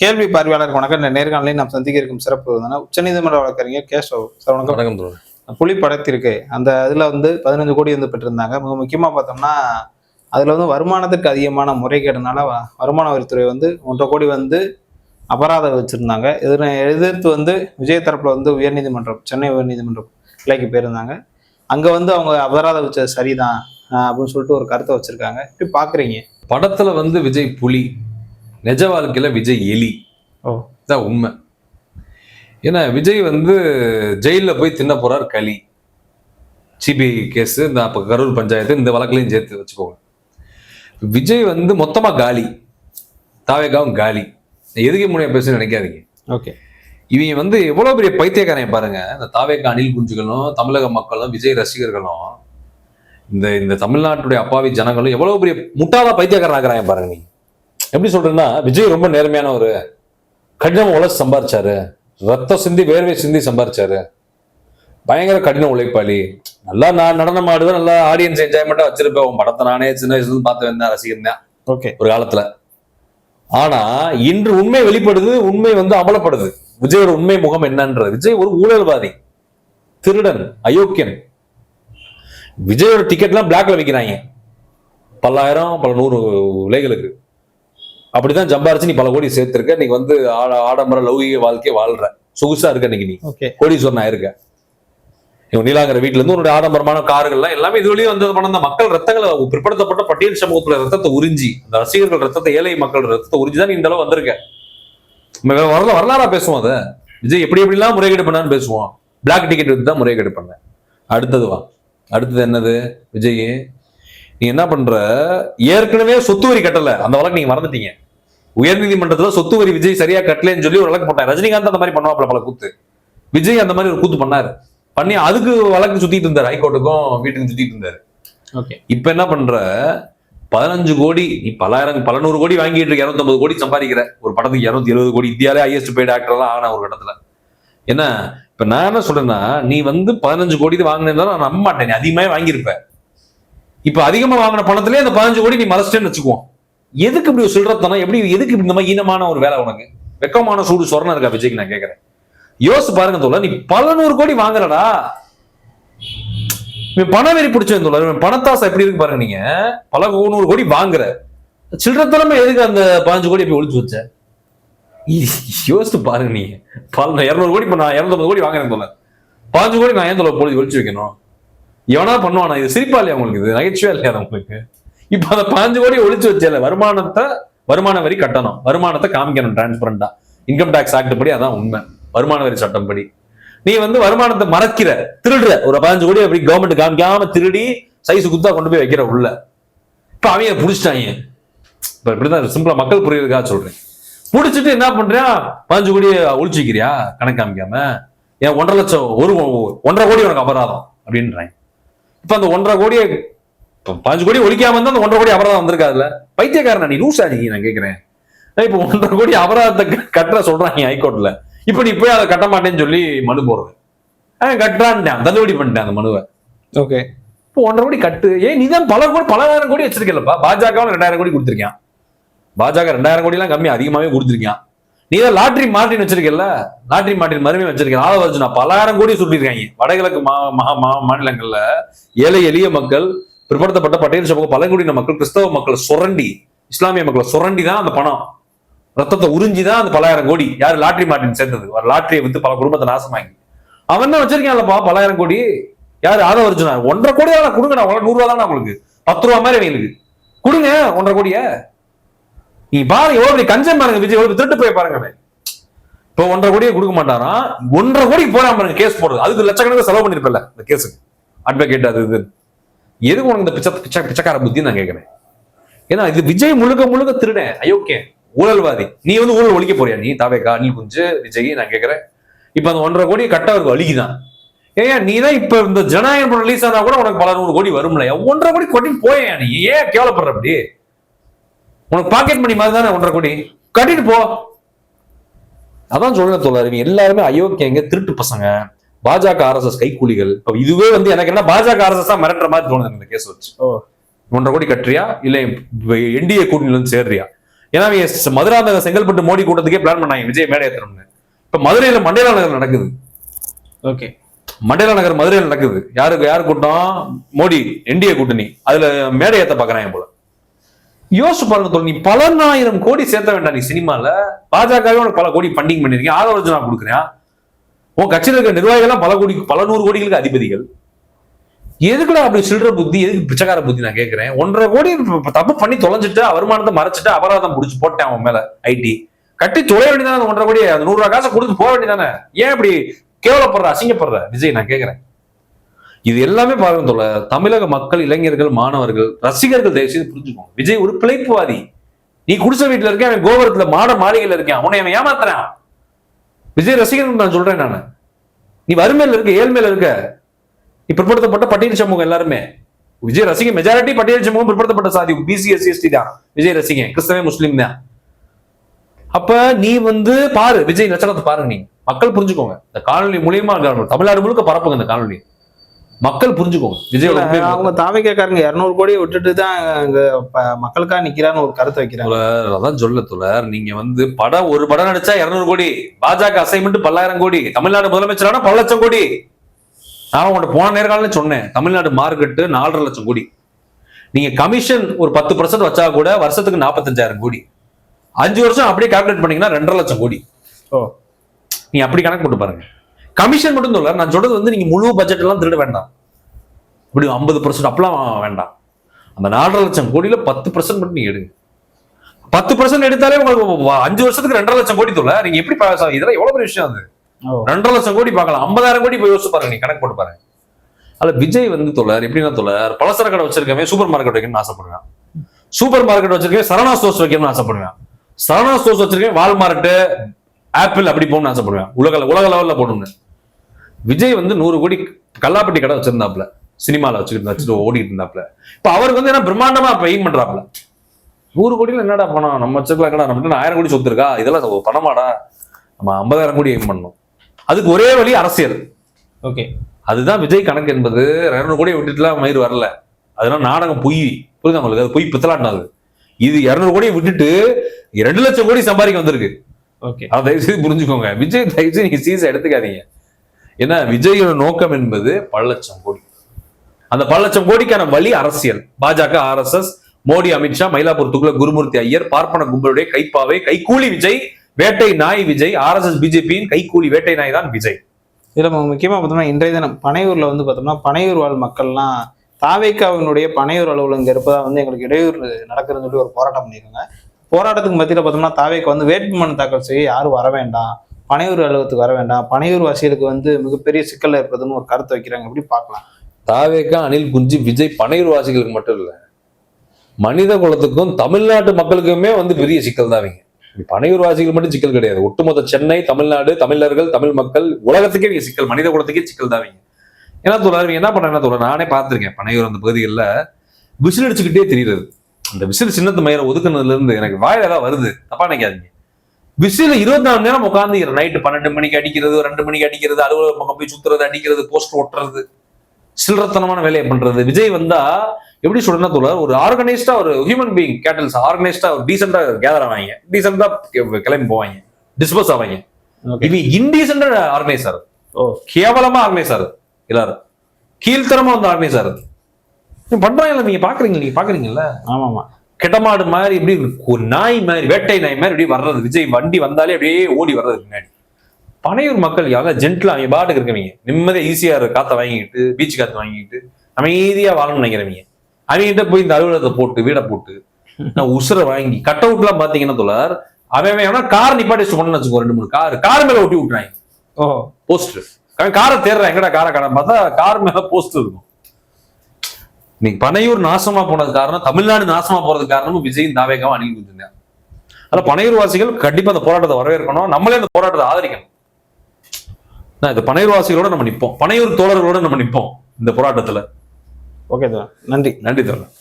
கேள்வி பார்வையாளருக்கு வணக்கம். இந்த நேர்காணலில் நாம் சந்திக்க இருக்கும் சிறப்பு விருந்தினர் உச்சநீதிமன்ற வழக்கறிஞர் கேசவ் சார் வணக்கம். புலி படத்திற்கு அந்த இதுல வந்து பதினஞ்சு கோடி வந்து பெற்றிருந்தாங்க. மிக முக்கியமா பார்த்தோம்னா அதுல வந்து வருமானத்துக்கு அதிகமான முறைகேடுனால வருமான வரித்துறை வந்து ஒன்றரை கோடி வந்து அபராதம் வச்சிருந்தாங்க இதனை எதிர்த்து வந்து விஜய் தரப்புல வந்து உயர்நீதிமன்றம் சென்னை உயர்நீதிமன்றம் கிளைக்கு போயிருந்தாங்க. அங்க வந்து அவங்க அபராதம் வச்சது சரிதான் அப்படின்னு சொல்லிட்டு ஒரு கருத்தை வச்சிருக்காங்க. இப்படி பாக்குறீங்க. படத்துல வந்து விஜய் புலி நிஜ வாழ்க்கையில விஜய் எலி. ஓ. இதான் உண்மை. ஏன்னா விஜய் வந்து ஜெயில்ல போய் தின்ன போறார் களி. சிபிஐ கேஸ் இந்த அப்ப கரூர் பஞ்சாயத்து இந்த வழக்குலையும் சேர்த்து வச்சுக்கோங்க. விஜய் வந்து மொத்தமா காலி. தாவேகாவும் காலி. எதுக்கு முனைய பேச நினைக்காதீங்க. ஓகே. இவங்க வந்து எவ்வளவு பெரிய பைத்தியக்காரன் பாருங்க. இந்த தாவேக்கா அணில் குஞ்சுகளும் தமிழக மக்களும் விஜய் ரசிகர்களும் இந்த இந்த தமிழ்நாட்டுடைய அப்பாவி ஜனங்களும் எவ்வளவு பெரிய முட்டாளா பைத்தியக்காரன் ஆகுறாங்க பாருங்க நீங்க. எப்படி சொல்றேன்னா விஜய் ரொம்ப நேர்மையான ஒரு கடினம் உழைச்சு சம்பாரிச்சாரு ரத்தம் சிந்தி வேர்வை சிந்தி சம்பாரிச்சாரு பயங்கர கடின உழைப்பாளி நல்லா நான் நடனம் ஆடுவேன் நல்லா ஆடியன்ஸ் என்ஜாய்மெண்ட்டா வச்சிருப்பேன் உன் படத்தை நானே சின்ன வயசுல பார்த்து வந்தேன் ரசிகன் தான் ஓகே ஒரு காலத்துல ஆனா இன்று உண்மை வெளிப்படுது உண்மை வந்து அமலப்படுது விஜயோட உண்மை முகம் என்னன்றது விஜய் ஒரு ஊழல்வாதி திருடன் அயோக்கியன் விஜயோட டிக்கெட்லாம் பிளாக்ல விற்கிறாங்க பல்லாயிரம் பல நூறு விலைகளுக்கு அப்படிதான் சம்பாரிச்சு நீ பல கோடி சேர்த்திருக்க. நீ வந்து ஆட- ஆடம்பர லௌகிக வாழ்க்கையை வாழ்ற. சொகுசா இருக்க இன்னைக்கு நீ. ஓகே. கோடீஸ்வரன் ஆயிருக்க. இவன் நீலாங்கர வீட்டுல இருந்து உன்னுடைய ஆடம்பரமான கார்கள்லாம் எல்லாமே இது வழியும் வந்தது தான் மக்கள் ரத்தங்களை பிற்படுத்தப்பட்ட பட்டியல் சமூகத்துல ரத்தத்தை உறிஞ்சி அந்த ரசிகர்கள் ரத்தத்தை ஏழை மக்கள் ரத்தத்தை உறிஞ்சி தான் நீ இந்த அளவு வந்திருக்க. வரல வரலாறா பேசுவோம் அதை. விஜய் எப்படி எப்படிலாம் முறைகேடு பண்ணான்னு பேசுவோம் பிளாக் டிக்கெட் எடுத்து தான் முறைகேடு பண்ண. அடுத்தது வா. அடுத்தது என்னது? விஜய் நீ என்ன பண்ற? ஏற்கனவே சொத்து வரி கட்டல. அந்த வழக்கு நீங்க மறந்துட்டீங்க. உயர்நீதிமன்றத்துல சொத்து வரி விஜய் சரியா கட்டலன்னு சொல்லி ஒரு வழக்கு போட்டாங்க ரஜினிகாந்த் அந்த மாதிரி பண்ணுவாப்ல பல கூத்து. விஜய் அந்த மாதிரி ஒரு கூத்து பண்ணாரு. பண்ணி அதுக்கு வழக்கு சுத்திட்டு இருந்தாரு ஹைகோர்ட்டுக்கும் வீட்டுக்கு சுத்திட்டு இருந்தாரு. ஓகே. இப்ப என்ன பண்ற? பதினஞ்சு கோடி நீ பலாயிரம் பல நூறு கோடி வாங்கிட்டு இருக்க இருநூத்தம்பது கோடி சம்பாதிக்கிற. ஒரு படத்துக்கு இருநூத்தி எழுபது கோடி இந்தியாலே ஹையஸ்ட் பெய்டு ஆக்டர் தான் ஆன ஒரு கட்டத்துல. என்ன? இப்ப நான் என்ன சொல்றேன்னா நீ வந்து பதினஞ்சு கோடி வாங்கினதா நான் நம்ப மாட்டேன் நீ அதிகமாவே வாங்கியிருப்ப. இப்ப அதிகமா வாங்கின பணத்திலே அந்த பதினஞ்சு கோடி நீ மறைச்சிட்டேன்னு வச்சுக்குவோம். எதுக்கு இப்படி சொல்றதுனா எப்படி எதுக்கு இந்த மாதிரி ஈனமான ஒரு வேலை உனக்கு? வெக்கமான சூடு சொரணம் இருக்கா விஜய்க்கு நான் கேட்கறேன் யோசிச்சு பாருங்க தோல நீ பல நூறு கோடி வாங்குறடா. இவன் பண வெறி பிடிச்சவன் தோழர் இவன் பணத்தாசை எப்படி இருக்கு பாருங்க நீங்க? பல நூறு கோடி வாங்குற. சில்லறத்தனமா எதுக்கு அந்த பதினஞ்சு கோடி எப்படி ஒழிச்சு வச்ச? இ- யோசிச்சு பாருங்க நீங்க. பல இருநூறு கோடி இப்போ நான் இரநூத்தம்பது கோடி வாங்குறேன் தோல பதினஞ்சு கோடி நான் ஏன் தோல போய் ஒழிச்சு வைக்கணும்? எவனா பண்ணுவானா? இது சிரிப்பா இல்லையா உங்களுக்கு? இது நகைச்சுவையா இல்லையா உங்களுக்கு? இப்போ அதை பதினஞ்சு கோடி ஒளிச்சு வச்சல வருமானத்தை வருமான வரி கட்டணும். வருமானத்தை காமிக்கணும் டிரான்ஸ்பரண்டா இன்கம் டாக்ஸ் ஆக்ட் படி அதான் உண்மை. வருமான வரி சட்டம் படி. நீ வந்து வருமானத்தை மறைக்கிற திருடுற. ஒரு பதினஞ்சு கோடி அப்படி கவர்மெண்ட் காமிக்காம திருடி சைஸ் குத்தா கொண்டு போய் வைக்கிற உள்ள. இப்ப அவங்க புடிச்சிட்டாங்க இப்ப இப்படிதான் சிம்பிளா மக்கள் புரியுறதுக்காக சொல்றேன். புடிச்சிட்டு என்ன பண்றியா? பதினஞ்சு கோடி ஒழிச்சிக்கிறியா? கணக்கு காமிக்காம. ஏன் ஒன்றரை லட்சம் ஒரு ஒன்றரை கோடி உனக்கு அபராதம். அப்படின்றாங்க இப்ப அந்த ஒன்றரை கோடியை பதினஞ்சு கோடி ஒழிக்காம இருந்தா அந்த ஒன்றரை கோடி அபராதம் வந்திருக்காதுல்ல? பைத்தியக்காரன் நீ? லூஸ் ஆடிங்க நான் கேக்குறேன். இப்ப ஒன்றரை கோடி அபராதத்தை கட்டுற சொல்றாங்க ஹைகோர்ட்ல இப்ப நீ போய் அதை கட்ட மாட்டேன்னு சொல்லி மனு போடுறது அவன் கட்டுறான்ட்டான். தள்ளுபடி பண்ணிட்டேன் அந்த மனுவை. ஓகே. இப்போ ஒன்றரை கோடி கட்டு. ஏன் நீ தான் பல கோடி பலாயிரம் கோடி வச்சிருக்கலப்பா பாஜகவும் ரெண்டாயிரம் கோடி கொடுத்துருக்கான். பாஜக ரெண்டாயிரம் கோடி எல்லாம் கம்மி அதிகமாவே கொடுத்துருக்கான். நீ தான் லாட்ரி மார்டின் வச்சிருக்கல லாட்ரி மார்டின் மறுமையும் வச்சிருக்கேன். ஆள வச்சுனா பலாயிரம் கோடி சுட்டிருக்காங்க. வடகிழக்கு மா- மாநிலங்கள்ல ஏழை எளிய மக்கள் பிற்படுத்தப்பட்ட பட்டியல் சமூக பழங்குடியின மக்கள் கிறிஸ்தவ மக்களை சுரண்டி இஸ்லாமிய மக்களை சுரண்டி தான் அந்த பணம். ரத்தத்தை உறிஞ்சி தான் அந்த பலாயிரம் கோடி. யாரு? லாட்ரி மாட்டின் சேர்ந்தது. ஒரு லாட்ரியை வித்து பல குடும்பத்தை நாசமாக்கி. அவன் தான் வச்சிருக்கான்லப்பா பலாயிரம் கோடி. யாரு? ஆதவ அர்ஜுனா. ஒன்றரை கோடி தான் கொடுங்க நான் நூறு ரூபா தானே உங்களுக்கு பத்து ரூபா மாதிரி அவங்களுக்கு கொடுங்க ஒன்றரை கோடிய. நீ பாருங்க எவ்வளவு பெரிய கஞ்சன் பாருங்க விஜய். எவ்வளவு திருட்டு போய் பாருங்க இப்போ ஒன்றரை கோடியை கொடுக்க மாட்டாராம் ஒன்றரை கோடிக்கு போறான் பாருங்க கேஸ் போடுறது. அதுக்கு லட்சக்கணக்கில் செலவு பண்ணிருப்பல இந்த கேஸுக்கு. அட்வொகேட் அது இது. எதுக்கு உனக்கு இந்த பிச்சை பிச்சை பிச்சைக்கார புத்தி நான் கேட்கிறேன்? ஏன்னா இது விஜய் முழுக்க முழுக்க திருடேன். அயோக்கியன் ஊழல்வாதி. நீ வந்து ஊழல் ஒழிக்க போறியா? நீ தாவேக்கா அனில் குஞ்சு விஜய் நான் கேட்கிறேன். இப்ப அந்த ஒன்றரை கோடி கட்ட அவருக்கு வலிக்குதான். ஏன் நீ தான் இப்ப இந்த ஜனநாயகம் படம் ரிலீஸ் ஆனா கூட உனக்கு பல நூறு கோடி வரும்ல. ஒன்றரை கோடி கொட்டிட்டு போயா நீ. ஏன் கேவலப்படுற அப்படி? உனக்கு பாக்கெட் மணி மாதிரி தானே ஒன்றரை கோடி? கட்டிட்டு போ. அதான் சொல்லுங்க தோழர் இவங்க எல்லாருமே அயோக்கியங்க திருட்டு பசங்க. பாஜக ஆர்எஸ்எஸ் கைக்கூலிகள். இப்ப இதுவே வந்து எனக்கு என்ன பாஜக ஆர்எஸ்எஸ் தான் மிரட்டுற மாதிரி தோணுது இந்த கேஸ் வச்சு. ஒன்றரை கோடி கட்டுறியா? இல்ல என்டிஏ கூட்டணியில இருந்து சேர்றியா? ஏன்னா மதுராந்தக செங்கல்பட்டு மோடி கூட்டத்துக்கே பிளான் பண்ணாங்க விஜய் மேடை ஏத்தணும்னு. இப்ப மதுரையில மண்டேலா நகர் நடக்குது. ஓகே. மண்டேலா நகர் மதுரையில் நடக்குது. யாருக்கு யார் கூட்டம்? மோடி என்டிஏ கூட்டணி. அதுல மேடை ஏத்த பாக்குறாங்க போல. யோசிச்சு பாருங்க தோழர், நீ பல ஆயிரம் கோடி சேர்த்த வேண்டாம் நீ சினிமால. பாஜகவே உனக்கு பல கோடி ஃபண்டிங் பண்ணிருக்கேன் ஆதரவு நான் கொடுக்குறேன் உன் கட்சியில் இருக்கிற நிர்வாகிகள் பல கோடி பல நூறு கோடிகளுக்கு அதிபதிகள். எதுக்குடா அப்படி சில்லற புத்தி எதுக்கு பிச்சைக்கார புத்தி நான் கேட்கிறேன் ஒன்றரை கோடி தப்பு பண்ணி தொலைஞ்சிட்டு வருமானத்தை மறைச்சிட்டு அபராதம் புடிச்சு போட்டேன் அவன் மேல ஐடி கட்டி தொலை வேண்டியதானே அந்த ஒன்றரை கோடி? அந்த நூறு ரூபா காசை கொடுத்து போக வேண்டியதானே ஏன் இப்படி கேவலப்படுற அசிங்கப்படுற? விஜய் நான் கேட்கிறேன் இது எல்லாமே பாருங்க தோல தமிழக மக்கள் இளைஞர்கள் மாணவர்கள் ரசிகர்கள் தயவு செய்து புரிஞ்சுக்கோங்க. விஜய் ஒரு பிழைப்புவாதி. நீ குடிசை வீட்டுல இருக்கேன் அவன் கோபுரத்துல மாட மாளிகையில இருக்கேன். அவனை அவன் ஏமாத்துறான். விஜய் ரசிகர்கள் நான் சொல்றேன் நான். நீ வறுமையில் இருக்க ஏழ்மையில் இருக்க. நீ பிற்படுத்தப்பட்ட பட்டியல் சமூகம் எல்லாருமே. விஜய் ரசிகன் மெஜாரிட்டி பட்டியல் சமூகம் பிற்படுத்தப்பட்ட சாதி. பிசி எஸ்சி எஸ்டி தான். விஜய் ரசிகன் கிறிஸ்தவ முஸ்லீம் தான். அப்ப நீ வந்து பாரு விஜய் லட்சணத்தை பாருங்க நீ. மக்கள் புரிஞ்சுக்கோங்க. இந்த காணொலி மூலியமா தமிழ்நாடு முழுக்க பரப்புங்க இந்த காணொலி மக்கள் புரிஞ்சுக்கோங்க. விஜயோட உண்மை அவங்க தாவைக்காரங்க இருநூறு கோடியை விட்டுட்டு தான் இங்க ப- மக்களுக்காக நிக்கிறான்னு ஒரு கருத்தை வைக்கிறாங்க. அதான் சொல்ல துலர் நீங்க வந்து படம் ஒரு படம் நடிச்சா இருநூறு கோடி பாஜக அசைன்மெண்ட் பல்லாயிரம் கோடி தமிழ்நாடு முதலமைச்சரான பல லட்சம் கோடி. நான் உங்கள்ட்ட போன நேர்காணல சொன்னேன் தமிழ்நாடு மார்க்கெட்டு நாலரை லட்சம் கோடி. நீங்க கமிஷன் ஒரு பத்து பர்சன்ட் வச்சா கூட வருஷத்துக்கு நாற்பத்தஞ்சாயிரம் கோடி. அஞ்சு வருஷம் அப்படியே கால்குலேட் பண்ணீங்கன்னா ரெண்டரை லட்சம் கோடி. ஓ. நீ அப்படி கணக்கு போட்டு பாருங்க. கமிஷன் மட்டும் சொல்ல நான் சொல்றது வந்து நீங்க முழு பட்ஜெட் எல்லாம் திருட வேண்டாம். இப்படி ஐம்பது பர்சன்ட் அப்பெல்லாம் வேண்டாம். அந்த நாலரை லட்சம் கோடியில பத்து பர்சன்ட் மட்டும் நீங்க எடுங்க. பத்து பர்சன்ட் எடுத்தாலே உங்களுக்கு அஞ்சு வருஷத்துக்கு ரெண்டரை லட்சம் கோடி தொல்ல. நீங்க எப்படி? இதெல்லாம் எவ்வளவு பெரிய விஷயம் அது? ரெண்டரை லட்சம் கோடி பார்க்கலாம். ஐம்பதாயிரம் கோடி போய் யோசிச்சு பாருங்க நீ கணக்கு போட்டு பாருங்க. அதுல விஜய் வந்து தொழில் எப்படின்னா தொழில் பலசர கடை வச்சிருக்கவே சூப்பர் மார்க்கெட் வைக்கணும்னு ஆசைப்படுவேன். சூப்பர் மார்க்கெட் வச்சிருக்கேன் சரணா ஸ்டோர்ஸ் வைக்கணும்னு ஆசைப்படுவேன். சரணா ஸ்டோர்ஸ் வச்சிருக்கேன் வால்மார்ட் ஆப்பிள் அப்படி போகணும்னு ஆசைப்படுவேன். உலக உலக லெவல்ல போகணும்னு விஜய் வந்து நூறு கோடி கல்லாப்பட்டி கடை வச்சிருந்தாப்ல சினிமால வச்சுக்கிட்டு வச்சுட்டு ஓடிட்டு இருந்தாப்ல இப்ப அவருக்கு வந்து என்ன பிரம்மாண்டமா இப்ப எய்ம் பண்றாப்ல நூறு கோடியில என்னடா பணம்? நம்ம வச்சுக்கலாம் கடா நம்ம ஆயிரம் கோடி சொத்து இருக்கா? இதெல்லாம் பணமாடா. நம்ம ஐம்பதாயிரம் கோடி எய்ம் பண்ணணும். அதுக்கு ஒரே வழி அரசியல். ஓகே. அதுதான் விஜய் கணக்கு என்பது. இரநூறு கோடியை விட்டுட்டுலாம் மயிர் வரல. அதெல்லாம் நாடகம் பொய். புரியுதா உங்களுக்கு? அது பொய் பித்தலாட்டினது. இது இரநூறு கோடியை விட்டுட்டு ரெண்டு லட்சம் கோடி சம்பாதிக்க வந்திருக்கு. ஓகே. அதை தயவு செய்து புரிஞ்சுக்கோங்க. விஜய் தயவு செய்து நீங்க சீசை எடுத்துக்காதீங்க. ஏன்னா விஜயோட நோக்கம் என்பது பல லட்சம் கோடி. அந்த பல லட்சம் கோடிக்கான வழி அரசியல். பாஜக ஆர்எஸ்எஸ் மோடி அமித்ஷா மயிலாப்பூர் துகுல குருமூர்த்தி ஐயர் பார்ப்பன கும்பலுடைய கைப்பாவை கைக்கூலி விஜய் வேட்டை நாய் விஜய் ஆர்எஸ்எஸ் பிஜேபியின் கைக்கூலி வேட்டை நாய் தான் விஜய். இதுல நம்ம முக்கியமா பார்த்தோம்னா இன்றைய தினம் பனையூர்ல வந்து பார்த்தோம்னா பனையூர் வாழ் மக்கள்லாம் தாவேக்காவினுடைய பனையூர் அலுவலகம் இருப்பதா வந்து எங்களுக்கு இடையூறு நடக்குதுன்னு சொல்லி ஒரு போராட்டம் பண்ணியிருக்காங்க. போராட்டத்துக்கு மத்தியில் பார்த்தோம்னா தாவேக்கா வந்து வேட்புமனு தாக்கல் செய்ய யாரும் வர வேண்டாம். பனையூர் அலுவலகத்துக்கு வர வேண்டாம். பனையூர் வாசிகளுக்கு வந்து மிகப்பெரிய சிக்கல் இருப்பதுன்னு ஒரு கருத்து வைக்கிறாங்க. எப்படி பார்க்கலாம்? தாவேக்கா அனில் குஞ்சி விஜய் பனையூர் வாசிகளுக்கு மட்டும் இல்லை. மனித குலத்துக்கும் தமிழ்நாட்டு மக்களுக்குமே வந்து பெரிய சிக்கல் தான் அவங்க பனையூர் வாசிகள் மட்டும் சிக்கல் கிடையாது. ஒட்டுமொத்த சென்னை தமிழ்நாடு தமிழர்கள் தமிழ் மக்கள் உலகத்துக்கே நீங்க சிக்கல். மனித குலத்துக்கே சிக்கல் தான் அவங்க ஏன்னா தோழர் என்ன பண்ண என்ன தோழர்? நானே பார்த்துருக்கேன் பனையூர் அந்த பகுதிகளில். விசில் அடிச்சுக்கிட்டே தெரியுது அந்த விசில் சின்னத்து மயிரை ஒதுக்குனதுல இருந்து எனக்கு வாயில ஏதாவது வருது. தப்பா நினைக்காதீங்க. விசில் இருபத்தி நாலு நேரம் உட்காந்து நைட்டு பன்னெண்டு மணிக்கு அடிக்கிறது ரெண்டு மணிக்கு அடிக்கிறது அலுவலக பக்கம் போய் சுத்துறது அடிக்கிறது போஸ்டர் ஒட்டுறது சில்லறத்தனமான வேலையை பண்றது. விஜய் வந்தா எப்படி சொல்றேன்னா தோழர் ஒரு ஆர்கனைஸ்டா ஒரு ஹியூமன் பீயிங் கேட்டல்ஸ் ஆர்கனைஸ்டா ஒரு டீசெண்டா கேதர் ஆவாங்க. டீசெண்டா கிளம்பி போவாங்க. டிஸ்போஸ் ஆவாங்க. இது இன்டீசெண்டா ஆர்கனைசர் ஓ. கேவலமா ஆர்கனைசர் எல்லாரும். கீழ்த்தரமா வந்து ஆர்கனைசர் பண்றாங்கல்ல நீங்க பாக்குறீங்க நீங்க பாக்குறீங்கல்ல? ஆமாமா. கெட்டமாடு மாதிரி இப்படி ஒரு நாய் மாதிரி வேட்டை நாய் மாதிரி இப்படி வர்றது விஜய் வண்டி வந்தாலே அப்படியே ஓடி வர்றது பின்னாடி பனையூர் மக்கள் யாரும் ஜென்ட்ல அவங்க பாட்டுக்கு இருக்கவங்க நிம்மதியா ஈஸியா காத்த வாங்கிக்கிட்டு பீச் காத்து வாங்கிக்கிட்டு அமைதியா வாழணும்னு நினைக்கிறவங்க. அவங்ககிட்ட போய் இந்த அலுவலகத்தை போட்டு வீடை போட்டு நான் உசுரை வாங்கி கட் அவுட்லாம் பாத்தீங்கன்னா தோழர் அவன் எவனா கார் நிப்பாட்டி பண்ணு வச்சுக்கோ ரெண்டு மூணு கார் கார் மேல ஒட்டி விட்டுறாங்க. ஓ. போஸ்டர் காரை தேடுறேன். எங்கடா காரை காண பார்த்தா கார் மேல போஸ்டர் இருக்கும். இன்னைக்கு பனையூர் நாசமா போனது காரணம் தமிழ்நாடு நாசமா போறதுக்கு காரணமும் விஜய் தாவேகாவும் அணில் குஞ்சுங்க அதனால பனையூர் வாசிகள் கண்டிப்பா அந்த போராட்டத்தை வரவேற்கணும். நம்மளே அந்த போராட்டத்தை ஆதரிக்கணும். இந்த பனையூர் வாசிகளோட நம்ம நிப்போம். பனையூர் தோழர்களோட நம்ம நிப்போம் இந்த போராட்டத்துல. ஓகே சார் நன்றி. நன்றி தோழர்.